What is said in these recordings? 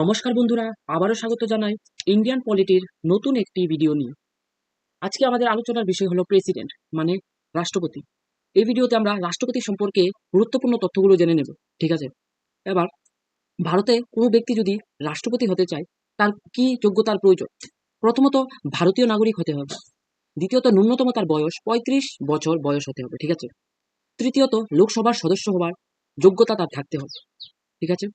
নমস্কার বন্ধুরা, আবারও স্বাগত জানাই ইন্ডিয়ান পলিটির নতুন একটি ভিডিও নিয়ে। আজকে আমাদের আলোচনার বিষয় হলো প্রেসিডেন্ট মানে রাষ্ট্রপতি। এই ভিডিওতে আমরা রাষ্ট্রপতি সম্পর্কে গুরুত্বপূর্ণ তথ্যগুলো জেনে নেব, ঠিক আছে? এবার, ভারতে কোনো ব্যক্তি যদি রাষ্ট্রপতি হতে চায়, তার কি যোগ্যতার প্রয়োজন? প্রথমত, ভারতীয় নাগরিক হতে হবে। দ্বিতীয়ত, ন্যূনতম তার বয়স পঁয়ত্রিশ বছর বয়স হতে হবে, ঠিক আছে? তৃতীয়ত, লোকসভার সদস্য হওয়ার যোগ্যতা তার থাকতে হবে, ঠিক আছে?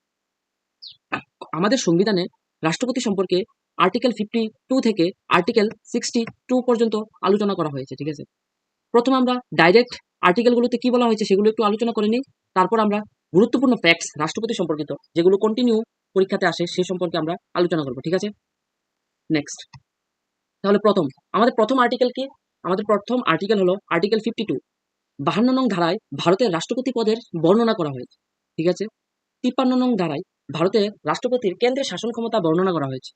আমাদের সংবিধানে রাষ্ট্রপতি সম্পর্কে আর্টিকেল ফিফটি টু থেকে আর্টিকেল সিক্সটি টু পর্যন্ত আলোচনা করা হয়েছে, ঠিক আছে? প্রথম আমরা ডাইরেক্ট আর্টিকেলগুলোতে কি বলা হয়েছে সেগুলো একটু আলোচনা করে নিই, তারপর আমরা গুরুত্বপূর্ণ ফ্যাক্টস রাষ্ট্রপতি সম্পর্কিত যেগুলো কন্টিনিউ পরীক্ষাতে আসে সে সম্পর্কে আমরা আলোচনা করব, ঠিক আছে? নেক্সট তাহলে প্রথম, আমাদের প্রথম আর্টিকেল কি? আমাদের প্রথম আর্টিকেল হলো আর্টিকেল ফিফটি টু বাহান্ন নং ধারায় ভারতের রাষ্ট্রপতি পদের বর্ণনা করা হয়েছে, ঠিক আছে? তিপ্পান্ন নং ধারায় ভারতের রাষ্ট্রপতির কেন্দ্রের শাসন ক্ষমতা বর্ণনা করা হয়েছে।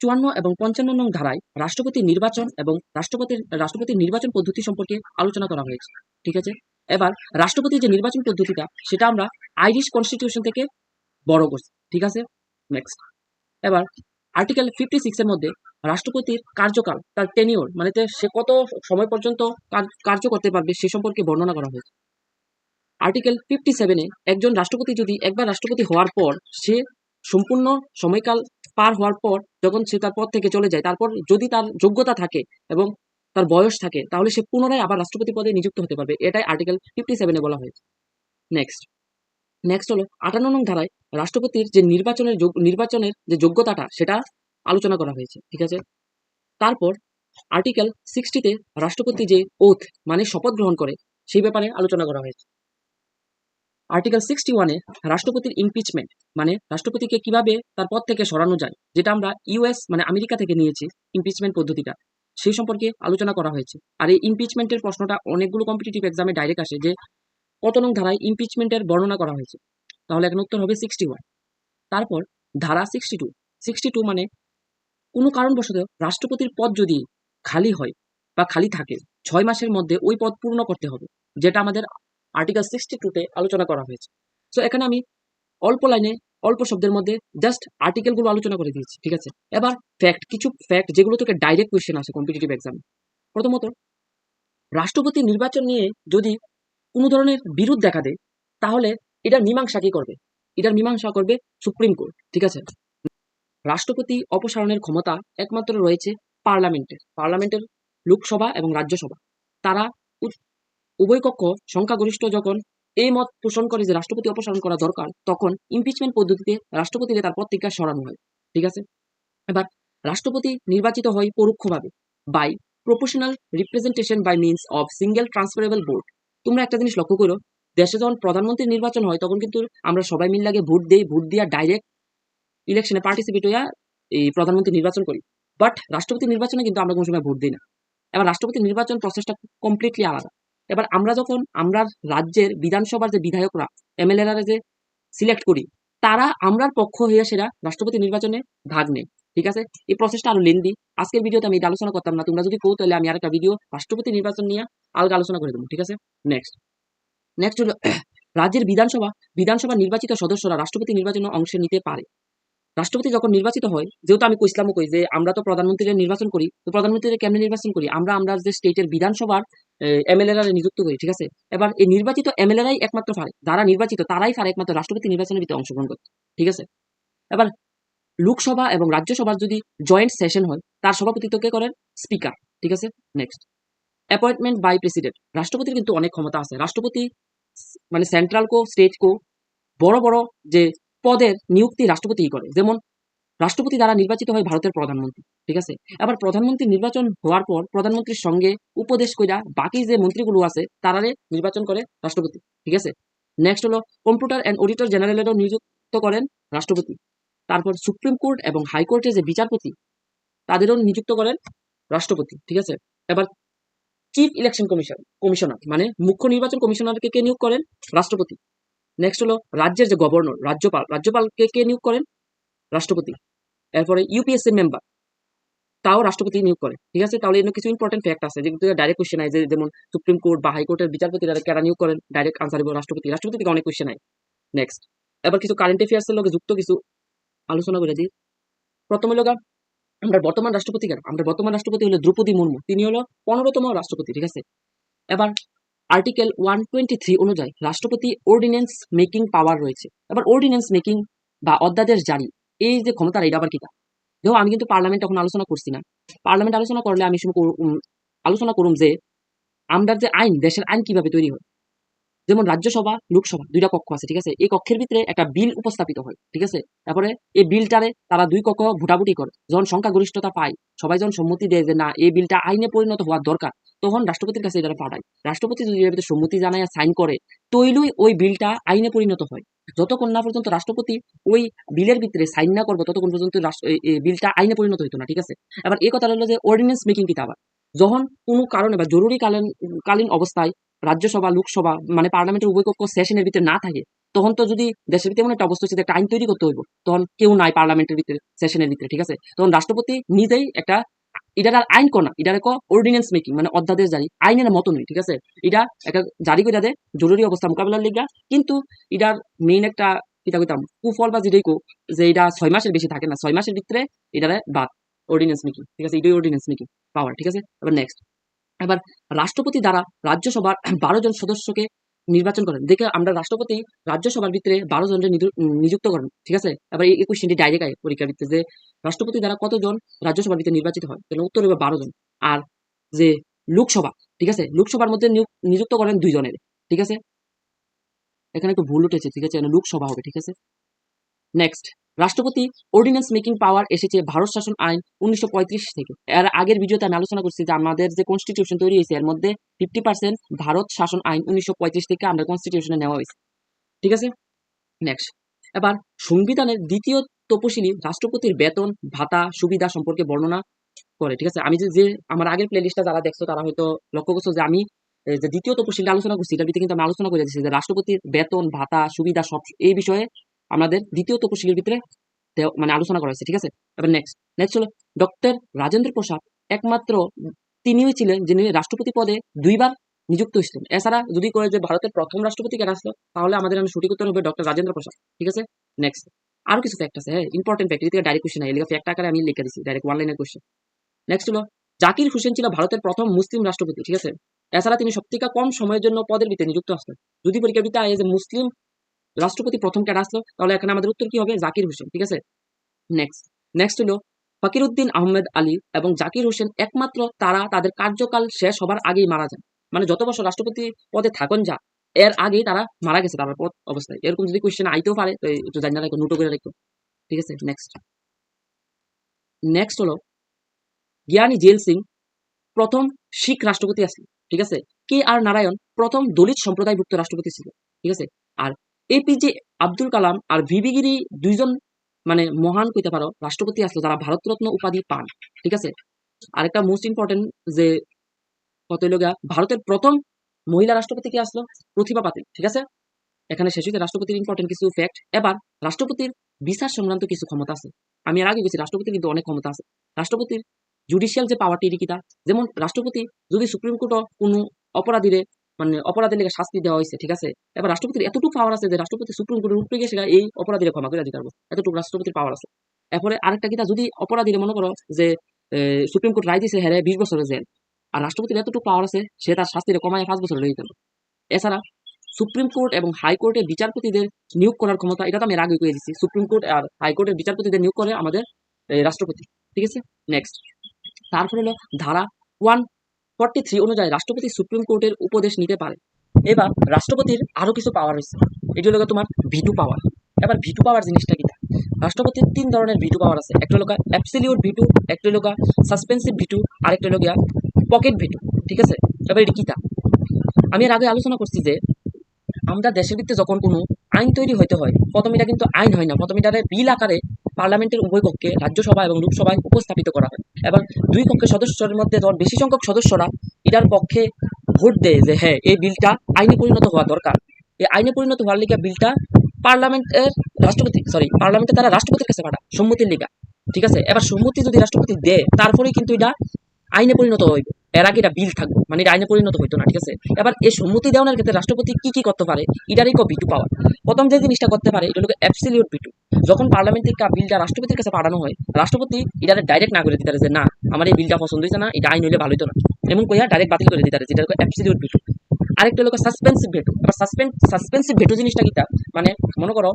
চুয়ান্ন এবং পঞ্চান্ন নং ধারায় রাষ্ট্রপতির নির্বাচন এবং রাষ্ট্রপতির রাষ্ট্রপতির নির্বাচন পদ্ধতি সম্পর্কে আলোচনা করা হয়েছে। ঠিক আছে? এবার রাষ্ট্রপতির যে নির্বাচন পদ্ধতিটা, সেটা আমরা আইরিশ কনস্টিটিউশন থেকে বড় করছি। ঠিক আছে? নেক্সট এবার আর্টিকেল ফিফটি সিক্সের মধ্যে রাষ্ট্রপতির কার্যকাল, তার টেনিওর মানে সে কত সময় পর্যন্ত কার্য করতে পারবে, সে সম্পর্কে বর্ণনা করা হয়েছে। আর্টিকেল ফিফটি সেভেনে একজন রাষ্ট্রপতি যদি একবার রাষ্ট্রপতি হওয়ার পর সে সম্পূর্ণ সময়কাল পার হওয়ার পর যখন সে তার পদ থেকে চলে যায়, তারপর যদি তার যোগ্যতা থাকে এবং তার বয়স থাকে, তাহলে সে পুনরায় আবার রাষ্ট্রপতি পদে নিযুক্ত হতে পারবে। এটাই আর্টিকেল ফিফটি সেভেনে বলা হয়েছে। নেক্সট নেক্সট হলো আটান্ন নং ধারায় রাষ্ট্রপতির যে নির্বাচনের নির্বাচনের যে যোগ্যতাটা, সেটা আলোচনা করা হয়েছে। ঠিক আছে? তারপর আর্টিকেল সিক্সটিতে রাষ্ট্রপতি যে ওথ মানে শপথ গ্রহণ করে, সেই ব্যাপারে আলোচনা করা হয়েছে। আর্টিকেল সিক্সটি ওয়ানে রাষ্ট্রপতির ইমপিচমেন্ট মানে রাষ্ট্রপতিকে কীভাবে তার পদ থেকে সরানো যায়, যেটা আমরা ইউএস মানে আমেরিকা থেকে নিয়েছি ইমপিচমেন্ট পদ্ধতিটা, সেই সম্পর্কে আলোচনা করা হয়েছে। আর এই ইমপিচমেন্টের প্রশ্নটা অনেকগুলো কম্পিটিটিভ এক্সামে ডাইরেক্ট আসে যে কত নং ধারায় ইমপিচমেন্টের বর্ণনা করা হয়েছে। তাহলে এখন উত্তর হবে সিক্সটি ওয়ান তারপর ধারা সিক্সটি টু সিক্সটি টু মানে কোনো কারণবশত রাষ্ট্রপতির পদ যদি খালি হয় বা খালি থাকে, ছয় মাসের মধ্যে ওই পদ পূর্ণ করতে হবে, যেটা আমাদের আর্টিকেল সিক্সটি টুতে আলোচনা করা হয়েছে। সো এখানে আমি অল্প লাইনে, অল্প শব্দের মধ্যে জাস্ট আর্টিকেলগুলো আলোচনা করে দিয়েছি, ঠিক আছে? এবার ফ্যাক্ট কিছু ফ্যাক্ট যেগুলো থেকে ডাইরেক্ট কোয়েশ্চেন আসে কম্পিটিটিভ এক্সামে প্রথমত, রাষ্ট্রপতি নির্বাচন নিয়ে যদি কোনো ধরনের বিরোধ দেখা দেয়, তাহলে এটার মীমাংসা কি করবে? এটার মীমাংসা করবে সুপ্রিম কোর্ট, ঠিক আছে? রাষ্ট্রপতি অপসারণের ক্ষমতা একমাত্র রয়েছে পার্লামেন্টের পার্লামেন্টের লোকসভা এবং রাজ্যসভা। তারা উভয় কক্ষ সংখ্যাগরিষ্ঠ যখন এই মত পোষণ করে যে রাষ্ট্রপতি অপসারণ করা দরকার, তখন ইমপিচমেন্ট পদ্ধতিতে রাষ্ট্রপতিকে তার থেকে সরানো হয়। ঠিক আছে? এবার রাষ্ট্রপতি নির্বাচিত হয় পরোক্ষভাবে by proportional representation by means of single transferable vote তোমরা একটা জিনিস লক্ষ্য করো, দেশে যখন প্রধানমন্ত্রীর নির্বাচন হয়, তখন কিন্তু আমরা সবাই মিল লাগে ভোট দেই, ভোট দিয়া ডাইরেক্ট ইলেকশনে পার্টিসিপেট হইয়া এই প্রধানমন্ত্রী নির্বাচন করি। বাট রাষ্ট্রপতি নির্বাচনে কিন্তু আমরা কোনো সময় ভোট দিই না। এবার রাষ্ট্রপতি নির্বাচন প্রসেসটা কমপ্লিটলি আলাদা। এবার আমরা যখন আমরা রাজ্যের বিধানসভার যে বিধায়করা, এমএলএরা যে সিলেক্ট করি, তারা আমরার পক্ষ হয়ে সেরা রাষ্ট্রপতি নির্বাচনে ভাগ নেয় ঠিক আছে? এই প্রসেসটা আরও লেন্দি আজকের ভিডিওতে আমি আলোচনা করতাম না। তোমরা যদি কো তাহলে আমি আরেকটা ভিডিও রাষ্ট্রপতি নির্বাচন নিয়ে আলগা আলোচনা করে দেবো, ঠিক আছে? নেক্সট নেক্সট হলো, রাজ্যের বিধানসভা বিধানসভা নির্বাচিত সদস্যরা রাষ্ট্রপতি নির্বাচনে অংশ নিতে পারে। রাষ্ট্রপতি যখন নির্বাচিত হয়, যেহেতু আমি কইসলামও কই যে আমরা তো প্রধানমন্ত্রীর নির্বাচন করি, তো প্রধানমন্ত্রীর কেমনে নির্বাচন করি? আমরা আমরা যে স্টেটের বিধানসভার এমএলএরা নিযুক্ত করি, ঠিক আছে? এবার এই নির্বাচিত এমএলএরাই একমাত্র পারে যারা নির্বাচিত, তারাই পারে একমাত্র রাষ্ট্রপতি নির্বাচনের ভিতরে অংশগ্রহণ করতে, ঠিক আছে? এবার লোকসভা এবং রাজ্যসভার যদি জয়েন্ট সেশন হয়, তার সভাপতিত্ব কে করেন? স্পিকার, ঠিক আছে? নেক্সট। Appointment by president. রাষ্ট্রপতির কিন্তু অনেক ক্ষমতা আছে। রাষ্ট্রপতি মানে সেন্ট্রাল কো, স্টেট কো, বড় বড় যে পদের নিযুক্তি রাষ্ট্রপতিই করে। যেমন রাষ্ট্রপতি দ্বারা নির্বাচিত হয় ভারতের প্রধানমন্ত্রী, ঠিক আছে? আবার প্রধানমন্ত্রী নির্বাচন হওয়ার পর প্রধানমন্ত্রীর সঙ্গে উপদেশ কইরা বাকি যে মন্ত্রীগুলো আছে, তারারে নির্বাচন করে রাষ্ট্রপতি, ঠিক আছে? নেক্সট হলো কম্পিউটার অ্যান্ড অডিটর জেনারেলেরও নিযুক্ত করেন রাষ্ট্রপতি। তারপর সুপ্রিম কোর্ট এবং হাইকোর্টের যে বিচারপতি, তাদেরও নিযুক্ত করেন রাষ্ট্রপতি, ঠিক আছে? এবার চিফ ইলেকশন কমিশন কমিশনার মানে মুখ্য নির্বাচন কমিশনারকে কে নিয়োগ করেন? রাষ্ট্রপতি। নেক্সট হলো রাজ্যের যে গভর্নর রাজ্যপাল রাজ্যপালকে কে নিয়োগ করেন? রাষ্ট্রপতি। এরপরে ইউপিএসসি মেম্বার তাও রাষ্ট্রপতি নিয়োগ করে ঠিক আছে? তাহলে এর কিছু ইম্পর্টেন্ট ফ্যাক্ট আছে, যেগুলো ডাইরেক্ট কোশ্চেন আছে যেমন সুপ্রিম কোর্ট বা হাইকোর্টের বিচারপতিরা কারা নিয়োগ করেন? ডাইরেক্ট আনসার দিব রাষ্ট্রপতি। রাষ্ট্রপতি থেকে অনেক কোশ্চেন হয় নেক্সট এবার কিছু কারেন্ট অ্যাফেয়ার্স এর লগে যুক্ত কিছু আলোচনা করে দিই। প্রথম হলো আমরা বর্তমান রাষ্ট্রপতি কেন? আমরা বর্তমান রাষ্ট্রপতি হলো দ্রৌপদী মুর্মু। তিনি হলো পনেরোতম রাষ্ট্রপতি, ঠিক আছে? এবার আর্টিকেল ওয়ান টোয়েন্টি থ্রি অনুযায়ী রাষ্ট্রপতি অর্ডিন্যান্স মেকিং পাওয়ার রয়েছে। এবার অর্ডিন্যান্স মেকিং বা অধ্যাদেশ জারি, এই যে ক্ষমতা এটা আবার কিটা দেখো, আমি কিন্তু পার্লামেন্ট এখন আলোচনা করছি না। পার্লামেন্ট আলোচনা করলে আমি আলোচনা করুম যে, আমরা যে আইন, দেশের আইন কীভাবে তৈরি হয়? যেমন রাজ্যসভা, লোকসভা দুইটা কক্ষ আছে, ঠিক আছে? এই কক্ষের ভিতরে একটা বিল উপস্থাপিত হয়, ঠিক আছে? তারপরে এই বিলটারে তারা দুই কক্ষ ভোটাভুটি করে। যখন সংখ্যাগরিষ্ঠতা পায়, সবাই যখন সম্মতি দেয় যে না, এই বিলটা আইনে পরিণত হওয়ার দরকার, তখন রাষ্ট্রপতির কাছে এটা পাঠায়। রাষ্ট্রপতি যদি এর ভিতরে সম্মতি জানায়, সাইন করে, তৈলই ওই বিলটা আইনে পরিণত হয়। যতক্ষণ না পর্যন্ত রাষ্ট্রপতি ওই বিলের ভিতরে সাইন না করবে, ততক্ষণ পর্যন্ত বিলটা আইনে পরিণত হইতো না, ঠিক আছে? এবার এই কথা হলো যে অর্ডিন্যান্স মেকিং কিতা যখন কোনো কারণে বা জরুরি কালীন কালীন অবস্থায় রাজ্যসভা, লোকসভা মানে পার্লামেন্টের উভয় কক্ষ সেশনের ভিতরে না থাকে, তখন তো যদি দেশের ভিতরে এমন একটা অবস্থা হচ্ছে একটা আইন তৈরি করতে হইব, তখন কেউ নাই পার্লামেন্টের ভিতরে সেশনের ভিতরে, ঠিক আছে? তখন রাষ্ট্রপতি নিজেই একটা এটার আর আইন কর না এটার এক অর্ডিন্যান্স মেকিং মানে অধ্যাদেশ জারি, আইনের মতো নয়, ঠিক আছে? এটা একটা জারি করে দেয়, জরুরি অবস্থা মোকাবিলার লিগা, কিন্তু এটার মেইন একটা কিতা কইতাম, কুফল বা যেটাই কো যে এটা ছয় মাসের বেশি থাকে না, ছয় মাসের ভিতরে এটারে বাদ অর্ডিন্যান্স মেকিং ঠিক আছে? এটাই অর্ডিন্যান্স মেকিং পাওয়ার ঠিক আছে? এবার নেক্সট এবার রাষ্ট্রপতি দ্বারা রাজ্যসভার বারো জন সদস্যকে নির্বাচন করেন। দেখে আমরা রাষ্ট্রপতি রাজ্যসভার ভিতরে বারো জনের নিযুক্ত করেন, ঠিক আছে? এবার এই কোশ্চেনটি ডাইরেক্ট আয় পরীক্ষার ভিত্তিতে যে রাষ্ট্রপতি দ্বারা কতজন রাজ্যসভার ভিতরে নির্বাচিত হয়? তাহলে উত্তর হবে বারো জন। আর যে লোকসভা, ঠিক আছে? লোকসভার মধ্যে নিযুক্ত করেন দুইজনের ঠিক আছে? এখানে একটু ভুল উঠেছে, ঠিক আছে? লোকসভা হবে, ঠিক আছে? নেক্সট রাষ্ট্রপতি অর্ডিন্যান্স মেকিং পাওয়ার এসেছে ভারত শাসন আইন উনিশশো পঁয়ত্রিশ থেকে। এর আগের ভিডিওতে আমি আলোচনা করছি যে আমাদের যে কনস্টিটিউশন তৈরি হয়েছে, এর মধ্যে ফিফটি পার্সেন্ট ভারত শাসন আইন উনিশশো থেকে আমরা কনস্টিটিউশনে নেওয়া হয়েছে। ঠিক আছে? নেক্সট এবার সংবিধানের দ্বিতীয় তপশিলি রাষ্ট্রপতির বেতন, ভাতা, সুবিধা সম্পর্কে বর্ণনা করে, ঠিক আছে? আমি যে আমার আগের প্লেলিস্টটা যারা দেখছ, তারা হয়তো লক্ষ্য করছ যে আমি যে দ্বিতীয় তপশিলটা আলোচনা করছি, এটার ভিতরে কিন্তু আমি আলোচনা করে দিচ্ছি যে রাষ্ট্রপতির বেতন, ভাতা, সুবিধা সব এই বিষয়ে আমাদের দ্বিতীয় তপশিলের ভিতরে মানে আলোচনা করা হয়েছে, ঠিক আছে? এবার নেক্সট নেক্সট হলো ডক্টর রাজেন্দ্র প্রসাদ, একমাত্র তিনিই ছিলেন যিনি রাষ্ট্রপতি পদে দুইবার নিযুক্ত হয়েছিলেন। এছাড়া যদি করে যে ভারতের প্রথম রাষ্ট্রপতি কেন আসলো, তাহলে আমাদের আমি সঠিক উত্তর হবে ডক্টর রাজেন্দ্র প্রসাদ, ঠিক আছে? নেক্সট আরও কিছু ফ্যাক্ট আছে হ্যাঁ ইম্পর্টেন্ট ফ্যাক্ট থেকে ডাইরেক্ট কোশ্চেন এলিগা ফ্যাক্ট আকারে আমি লিখে দিচ্ছি ডাইরেক্ট ওয়ান কোশ্চেন নেক্সট হলো, জাকির হোসেন ছিল ভারতের প্রথম মুসলিম রাষ্ট্রপতি, ঠিক আছে? এছাড়া তিনি সবথেকে কম সময়ের জন্য পদের ভিতরে নিযুক্ত আসলেন যদি পরীক্ষার ভিতরে আয় যে মুসলিম রাষ্ট্রপতি প্রথম কেটে আসলো তাহলে এখানে আমাদের উত্তর কি হবে? জাকির হোসেন, ঠিক আছে? নেক্সট নেক্সট হলো ফকিরউদ্দিন আহমেদ আলী এবং জাকির হোসেন একমাত্র তারা তাদের কার্যকাল শেষ হবার আগেই মারা যান। মানে যত বছর রাষ্ট্রপতি পদে থাকুন যা, এর আগেই তারা মারা গেছে তারা পদ অবস্থায়। এরকম যদি কোয়েশ্চেন আইতেও পারে, তো একটু জানি না রাখো নোটো করে রাখো। ঠিক আছে? নেক্সট নেক্সট হলো জ্ঞানী জেল সিং, প্রথম শিখ রাষ্ট্রপতি আসলেন ঠিক আছে? কে আর নারায়ণ প্রথম দলিত সম্প্রদায়ভুক্ত রাষ্ট্রপতি ছিল। ঠিক আছে? আর এপিজে আব্দুল কালাম আর ভিবি গিরি দুইজন মানে মহান কইতে পারো রাষ্ট্রপতি আসলো যারা ভারতরত্ন উপাধি পান ঠিক আছে? আরেকটা মোস্ট ইম্পর্টেন্ট যে কত গিয়া, ভারতের প্রথম মহিলা রাষ্ট্রপতি কে আসলো? প্রতিভা পাতিল ঠিক আছে? এখানে শেষ হইতে রাষ্ট্রপতির ইম্পর্টেন্ট কিছু ফ্যাক্ট এবার রাষ্ট্রপতির বিচার সংক্রান্ত কিছু ক্ষমতা আছে। আমি এর আগে গেছি রাষ্ট্রপতির কিন্তু অনেক ক্ষমতা আছে। রাষ্ট্রপতির জুডিশিয়াল যে পাওয়ারটি এটি কিতা যেমন রাষ্ট্রপতি যদি সুপ্রিম কোর্ট কোনো অপরাধীরে মানে অপরাধের লেগে শাস্তি দেওয়া হয়েছে, ঠিক আছে? এবার রাষ্ট্রপতির এতটুকু পাওয়ার আছে যে রাষ্ট্রপতি সুপ্রিম কোর্টের উপরে গিয়ে সেটা এই অপরাধীরে ক্ষমা করে দিতে পারব। এতটুকু রাষ্ট্রপতির পাওয়ার আছে। এরপরে আরেকটা কিতা যদি অপরাধীরে মনে করো যে সুপ্রিম কোর্ট রায় দিছে হ্যাঁ বিশ বছরের জেল, আর রাষ্ট্রপতির এতটুকু পাওয়ার আছে, সে তার শাস্তিরে কমায় পাঁচ বছর রয়ে এছাড়া সুপ্রিম কোর্ট এবং হাইকোর্টের বিচারপতিদের নিয়োগ করার ক্ষমতা, এটা তো আমি আগে কয়ে দিচ্ছি সুপ্রিম কোর্ট আর হাইকোর্টের বিচারপতিদের নিয়োগ করে আমাদের রাষ্ট্রপতি, ঠিক আছে? নেক্সট তারপরে হলো ধারা ওয়ান ফর্টি থ্রি অনুযায়ী রাষ্ট্রপতি সুপ্রিম কোর্টের উপদেশ নিতে পারে। এবার রাষ্ট্রপতির আরও কিছু পাওয়ার রয়েছে। এটি হলো তোমার ভিটু পাওয়ার এবার ভিটু পাওয়ার জিনিসটা কি? রাষ্ট্রপতির তিন ধরনের ভিটু পাওয়ার আছে। একটা হলো অ্যাবসলিউট ভিটু একটা হলো সাসপেন্সিভ ভিটু আরেকটা গিয়া পকেট ভিটু ঠিক আছে? এবার এটি কিতা আমি এর আগে আলোচনা করছি যে আমরা দেশের ভিত্তিতে যখন কোনো আইন তৈরি হইতে হয়, প্রথম এটা কিন্তু আইন হয় না। প্রথম এটারে বিল আকারে পার্লামেন্টের উভয় কক্ষে রাজ্যসভা এবং লোকসভায় উপস্থাপিত করা হয় এবং দুই কক্ষের সদস্যের মধ্যে যখন বেশি সংখ্যক সদস্যরা এটার পক্ষে ভোট দেয় যে হ্যাঁ এই বিলটা আইনে পরিণত হওয়া দরকার। এই আইনে পরিণত হওয়ার লিগে বিলটা পার্লামেন্টের রাষ্ট্রপতি সরি পার্লামেন্টে তারা রাষ্ট্রপতির কাছে পাঠা সম্মতির লিগা। ঠিক আছে? এবার সম্মতি যদি রাষ্ট্রপতি দেয়, তারপরেই কিন্তু এটা আইনে পরিণত হইবে। এর আগে এটা বিল থাকবে। মানে এটা আইনে পরিণত হইতো না, ঠিক আছে? এবার এই সম্মতি দেওয়ার ক্ষেত্রে রাষ্ট্রপতি কি কি করতে পারে, এটারই বিটু পাওয়া প্রথম যে জিনিসটা করতে পারে, এটা হলো অ্যাবসলিউট বিটু যখন পার্লামেন্ট থেকে বিলটা রাষ্ট্রপতির কাছে পাঠানো হয়, রাষ্ট্রপতি এটা ডাইরেক্ট না করে দিতে পারে যে, না, আমার এই বিলটা পছন্দ হয়েছে না, এটা আইন হইলে ভালো হতো না। এমন কইয়া ডাইরেক্ট বাতিল করে দিতে পারে যেটা অ্যাবসলিউট বিটু আরেকটা হলো সাসপেন্সিভ ভেটু এবার সাসপেন্ড সাসপেন্সিভ ভেটু জিনিসটা কিটা? মানে মনে করো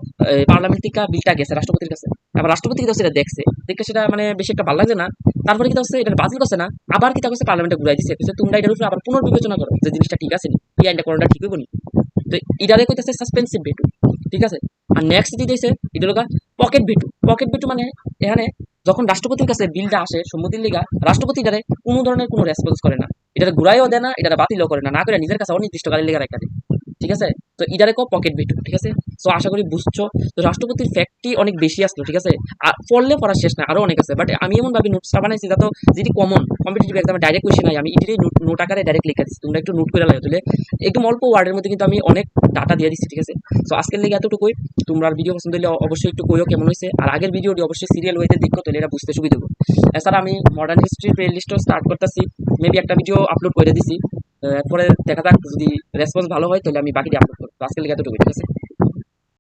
পার্লামেন্ট থেকে বিলটা গেছে রাষ্ট্রপতির কাছে। এবার রাষ্ট্রপতি কিন্তু সেটা দেখছে। দেখে সেটা মানে বেশি একটা ভালো লাগছে না। তারপরে কি হচ্ছে এটা বাতিল করছে না, আবার কি করছে পার্লামেন্টে ঘুরাই দিচ্ছে তোমরা এটার উপরে আবার পুনর্বিবেচনা করো যে জিনিসটা ঠিক আছে নি? এই আইনটা কোনটা ঠিক হইব নি? তো এটারে কইতেছে সাসপেন্সিভ ভেটু ঠিক আছে? আর নেক্সট যেটা দিয়েছে, এটা হলো পকেট ভেটু পকেট ভেটু মানে এখানে যখন রাষ্ট্রপতির কাছে বিলটা আসে, সম্মতির লিগা, রাষ্ট্রপতি এটারে কোনো ধরনের কোনো রেসপন্স করে না। এটা ঘুরাইও দেয় না এটা বাতিলও করে না। না করে নিজের কাছে অনির্দিষ্টকালের লেগে রাখা দেয়। ঠিক আছে? তো ইদারে কো পকেট ভেটু ঠিক আছে? তো আশা করি বুঝছ। তো রাষ্ট্রপতির ফ্যাক্টটি অনেক বেশি আসলো, ঠিক আছে? আর পড়লে পড়া শেষ না আরও অনেক আছে। বাট আমি এমন ভাবে নোটসটা বানাইছি যাতে যেটি কমন কম্পিটিটিভ এক্সামে ডাইরেক্ট কোয়েশ্চেন নাই আমি এটি নোট আকারে ডাইরেক্ট লিখে দিচ্ছি তোমরা একটু নোট করে লাগে তাহলে। একদম অল্প ওয়ার্ডের মধ্যে কিন্তু আমি অনেক ডাটা দিয়ে দিচ্ছি ঠিক আছে? তো আজকের লেগে এতটুকুই। তোমরা ভিডিও পছন্দ হলে অবশ্যই একটু কইও কেমন হয়েছে। আর আগের ভিডিওটি অবশ্যই সিরিয়াল ওয়েতে দেখো, তাহলে এটা বুঝতে সুবিধা হবে। এছাড়া আমি মডার্ন হিস্ট্রি প্লে লিস্টও স্টার্ট করতেছি। মেবি একটা ভিডিও আপলোড করে দিছি। এরপরে দেখা যাক, যদি রেসপন্স ভালো হয়, তাহলে আমি বাকিটি আপলোড করব। আজকে লেগে এতটুকু ঠিক আছে?